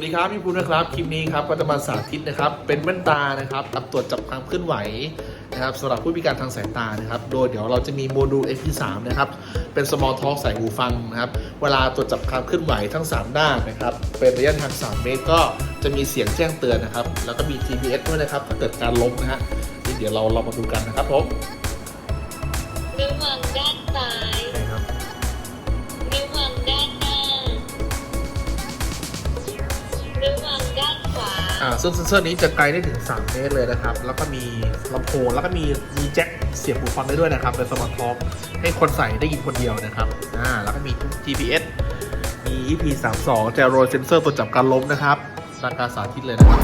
สวัสดีครับพี่ภูนะครับคลิปนี้ครับก็จะมาสาธิตนะครับเป็นแว่นตานะครับตับตรวจจับความเคลื่อนไหวนะครับสำหรับผู้พิการทางสายตานะครับโดยเดี๋ยวเราจะมีโมดูล MP3 นะครับเป็น small talk ใส่หูฟังนะครับเวลาตรวจจับความเคลื่อนไหวทั้ง 3 ด้านนะครับเป็นระยะทาง 3 เมตรก็จะมีเสียงแจ้งเตือนนะครับแล้วก็มี GPS ด้วยนะครับถ้าเกิดการล้มนะฮะนี่เดี๋ยวเราเรามาดูกันนะครับผม ซึ่งเซนเซอร์นี้จะไกลได้ถึง 3 เมตรเลยนะครับ แล้วก็มีลำโพงแล้วก็มีมีแจ็คเสียบหูฟังได้ด้วยนะครับเป็นสมาร์ทฟอกให้คนใส่ได้ยินคนเดียวนะครับอ่าแล้วก็มี GPS มี EP32 แจโรเซนเซอร์ตัวจับการล้มนะครับราคาสาธิตเลยนะครับ